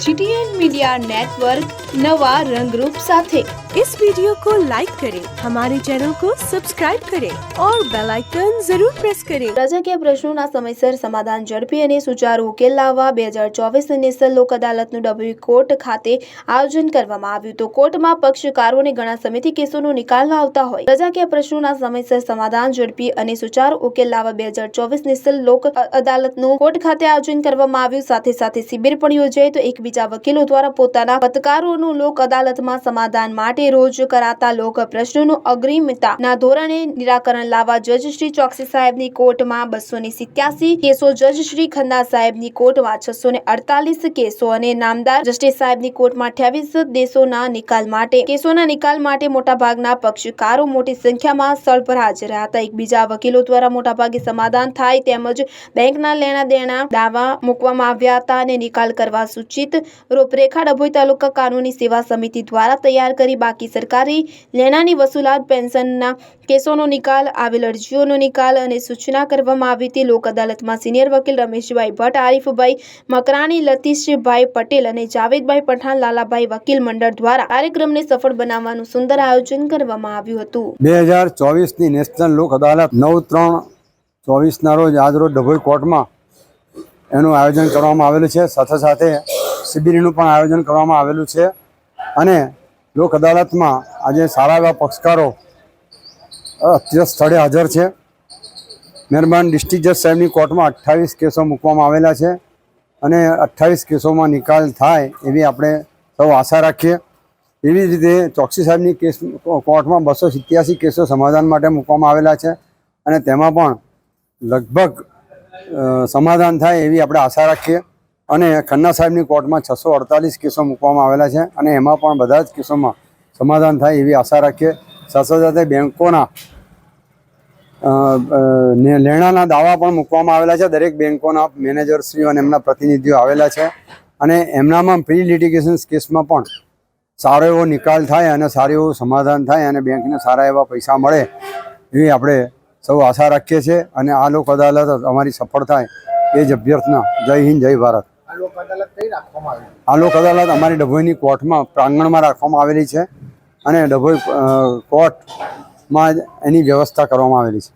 GTN media network नवा रंगरूप साथे इस वीडियो को लाइक करें हमारे चैनल को सब्सक्राइब करें और बेल आइकन जरूर प्रेस करें પ્રજાકીય પ્રશ્નોના સમયસર સમાધાન ઝડપી અને સુચારુ ઉકેલ લાવવા બે હજાર ચોવીસ નેશનલ લોક અદાલતનું ડબ્લ્યુ કોર્ટ ખાતે આયોજન કરવામાં આવ્યું તો કોર્ટમાં પક્ષકારોને ઘણા સમયથી કેસોનો નિકાલ ન આવતા હોય પ્રજાકીય પ્રશ્નોના સમયસર સમાધાન ઝડપી અને સુચારુ ઉકેલ લાવવા બે હજાર ચોવીસ નેશનલ લોક અ- અદાલતનું કોર્ટ ખાતે આયોજન કરવામાં આવ્યું સાથે સાથે શિબિર પણ યોજાઈ તો એકબીજા વકીલો દ્વારા પોતાના પત્રકારોનું લોક અદાલતમાં સમાધાન માટે રોજ કરાતા લોક પ્રશ્નોનું અગ્રિમતાના ધોરણે નિરાકરણ લાવવા જજ શ્રી ચોકસી સાહેબની કોર્ટમાં બસો ને સિત્યાસી કેસો, જજ શ્રી ખન્ના સાહેબની કોર્ટમાં છસો ને અડતાલીસ કેસો અને નામદાર જસ્ટિસ સાહેબની કોર્ટમાં અઠ્યાવીસ દેશોના નિકાલ માટે, કેસોના નિકાલ માટે મોટાભાગના પક્ષકારો મોટી સંખ્યામાં સ્થળ પર હાજર હતા. એકબીજા વકીલો દ્વારા મોટાભાગે સમાધાન થાય તેમજ બેંકના લેણા દેણા દાવા મૂકવામાં આવ્યા હતા અને નિકાલ કરવા સૂચિત રૂપરેખા ડભોઈ તાલુકા કાનૂની સેવા સમિતિ દ્વારા તૈયાર કરી બાકી સરકારી લેણાની વસૂલાત, પેન્શનના કેસોનો નિકાલ, આવેલ અરજીઓનો નિકાલ અને સૂચના કરવામાં આવી હતી. લોક અદાલતમાં સિનિયર વકીલ રમેશભાઈ ભટ્ટ, આરીફભાઈ મકરાણી, લતીશભાઈ પટેલ અને જાવેદભાઈ પઠાણ, લાલાભાઈ વકીલ મંડળ દ્વારા કાર્યક્રમને સફળ બનાવવાનું સુંદર આયોજન કરવામાં આવ્યું હતું. બે હજાર ચોવીસની નેશનલ લોક અદાલત નવ ત્રણ ચોવીસના રોજ આજરોજ ડભોઈ કોર્ટમાં એનું આયોજન કરવામાં આવેલું છે. સાથે સાથે શિબિરનું પણ આયોજન કરવામાં આવેલું છે. અને લોક અદાલતમાં આજે સારા એવા પક્ષકારો અત્યારે સ્થળે હાજર છે. મહેરબાન ડિસ્ટ્રિક્ટ જજ સાહેબની કોર્ટમાં અઠ્ઠાવીસ કેસો મૂકવામાં આવેલા છે. અને અઠ્ઠાવીસ કેસોમાં નિકાલ થાય એવી આપણે સૌ આશા રાખીએ. એવી જ રીતે ચોકસી સાહેબની કેસ, કોર્ટમાં બસો સિત્યાસી કેસો સમાધાન માટે મૂકવામાં આવેલા છે. અને તેમાં પણ લગભગ સમાધાન થાય એવી આપણે આશા રાખીએ. અને ખન્ના સાહેબની કોર્ટમાં છસો અડતાલીસ કેસો મૂકવામાં આવેલા છે અને એમાં પણ બધા જ કેસોમાં સમાધાન થાય એવી આશા રાખીએ. સાથે સાથે બેંકોના અ, અ, ને લેણાના દાવા પણ મૂકવામાં આવેલા છે. દરેક બેન્કોના મેનેજરશ્રીઓ અને એમના પ્રતિનિધિઓ આવેલા છે અને એમનામાં પ્રી લિટિગેશન કેસમાં પણ સારો એવો નિકાલ થાય અને સારું એવું સમાધાન થાય અને બેંકને સારા એવા પૈસા મળે એવી આપણે સૌ આશા રાખીએ છીએ. અને આ લોક અદાલત અમારી સફળ થાય એ જ અભ્યર્થના. જય હિન્દ જય ભારત. આ લોક અદાલત અમારી ડભોઈની કોર્ટમાં પ્રાંગણમાં રાખવામાં આવેલી છે અને ડભોઈ કોર્ટમાં એની વ્યવસ્થા કરવામાં આવેલી છે.